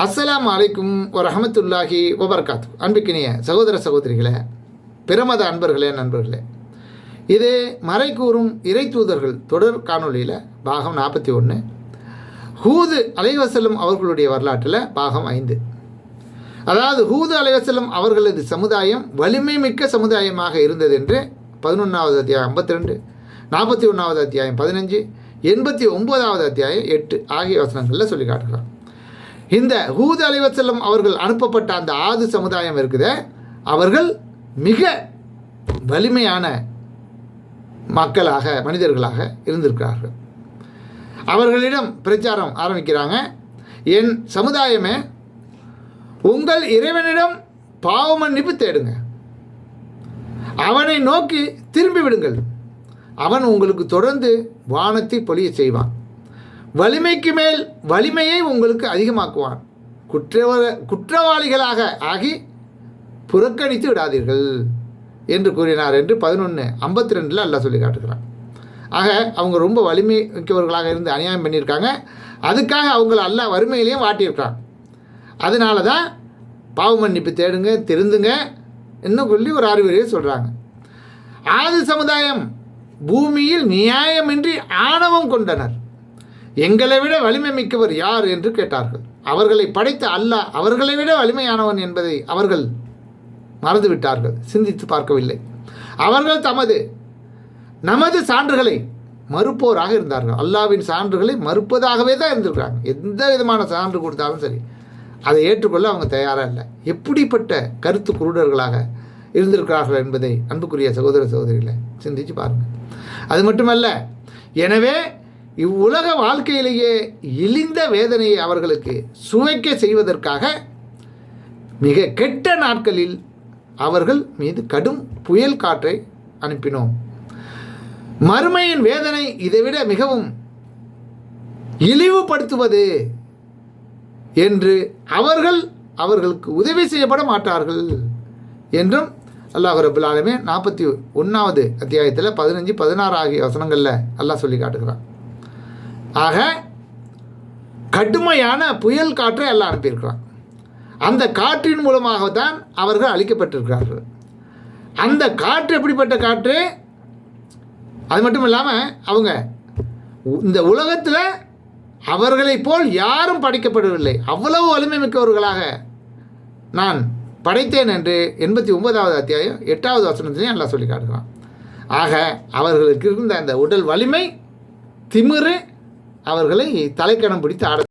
அஸ்லாம் அலைக்கும் வரஹமத்துல்லாஹி வபர்காத் அன்புக்கினிய சகோதர சகோதரிகளே பிரமத அன்பர்களே நண்பர்களே இது மறை கூறும் இறை தூதர்கள் தொடர் காணொளியில் பாகம் நாற்பத்தி ஒன்று ஹூது அலைவசல்லம் அவர்களுடைய வரலாற்றில் பாகம் ஐந்து. அதாவது ஹூது அலைவசல்லம் அவர்களது சமுதாயம் வலிமை மிக்க சமுதாயமாக இருந்தது என்று பதினொன்றாவது அத்தியாயம் ஐம்பத்தி ரெண்டு நாற்பத்தி ஒன்றாவது அத்தியாயம் பதினஞ்சு எண்பத்தி ஒன்பதாவது அத்தியாயம் எட்டு ஆகிய வசனங்களில் சொல்லி காட்டுகிறார் இந்த ஹூது அலைவசல்லம் அவர்கள் அனுப்பப்பட்ட அந்த ஆது சமுதாயம் இருக்குது. அவர்கள் மிக வலிமையான மக்களாக மனிதர்களாக இருந்திருக்கிறார்கள். அவர்களிடம் பிரச்சாரம் ஆரம்பிக்கிறாங்க. என் சமுதாயமே உங்கள் இறைவனிடம் பாவ மன்னிப்பு தேடுங்க. அவனை நோக்கி திரும்பி விடுங்கள். அவன் உங்களுக்கு தொடர்ந்து வானத்தை பொழிய செய்வான். வலிமைக்கு மேல் வலிமையை உங்களுக்கு அதிகமாக்குவான். குற்றவ குற்றவாளிகளாக ஆகி புறக்கணித்து விடாதீர்கள் என்று கூறினார் என்று பதினொன்று ஐம்பத்தி ரெண்டில் அல்லாஹ் சொல்லி காட்டுகிறான். ஆக அவங்க ரொம்ப வலிமை மிக்கவர்களாக இருந்து அநியாயம் பண்ணியிருக்காங்க. அதுக்காக அவங்கள அல்லாஹ் வறுமையிலையும் வாட்டியிருக்கான். அதனால தான் பாவ மன்னிப்பு தேடுங்க திருந்துங்க இன்னும் சொல்லி ஒரு அறிவுரையை சொல்கிறாங்க ஆதி சமுதாயம் பூமியில் நியாயமின்றி ஆணவம் கொண்டனர். எங்களை விட வலிமை மிக்கவர் யார் என்று கேட்டார்கள். அவர்களை படைத்த அல்லாஹ் அவர்களை விட வலிமையானவன் என்பதை அவர்கள் மறந்துவிட்டார்கள். சிந்தித்து பார்க்கவில்லை. அவர்கள் தமது நமது சான்றுகளை மறுப்போராக இருந்தார்கள். அல்லாவின் சான்றுகளை மறுப்பதாகவே தான் இருந்திருக்கிறாங்க. எந்த விதமான சான்று கொடுத்தாலும் சரி அதை ஏற்றுக்கொள்ள அவங்க தயாராக இல்லை. எப்படிப்பட்ட கருத்து குருடர்களாக இருந்திருக்கிறார்கள் என்பதை அன்புக்குரிய சகோதர சகோதரிகளை சிந்தித்து பாருங்கள் அது மட்டுமல்ல எனவே இவ்வுலக வாழ்க்கையிலேயே இழிந்த வேதனையை அவர்களுக்கு சுவைக்க செய்வதற்காக மிக கெட்ட நாட்களில் அவர்கள் மீது கடும் புயல் காற்றை அனுப்பினோம். மறுமையின் வேதனை இதைவிட மிகவும் இழிவுபடுத்துவது என்று அவர்கள் அவர்களுக்கு உதவி செய்யப்பட மாட்டார்கள் என்றும் அல்லாஹ் ரபுல்லாலுமே நாற்பத்தி ஒன்றாவது அத்தியாயத்தில் பதினஞ்சு பதினாறு ஆகிய வசனங்களில் அல்லாஹ் சொல்லி காட்டுகிறான். ஆக கடுமையான புயல் காற்றை எல்லாம் அனுப்பியிருக்கிறான். அந்த காற்றின் மூலமாக தான் அவர்கள் அழிக்கப்பட்டிருக்கிறார்கள். அந்த காற்று எப்படிப்பட்ட காற்று? அது மட்டும் இல்லாமல் அவங்க இந்த உலகத்தில் அவர்களைப் போல் யாரும் படைக்கப்படவில்லை. அவ்வளவு வலிமை மிக்கவர்களாக நான் படைத்தேன் என்று எண்பத்தி ஒன்பதாவது அத்தியாயம் எட்டாவது வசனத்திலையும் எல்லாம் சொல்லி காட்டுகிறான். ஆக அவர்களுக்கு இருந்த அந்த உடல் வலிமை திமிரு அவர்களை தலைக்கணம் பிடித்து ஆட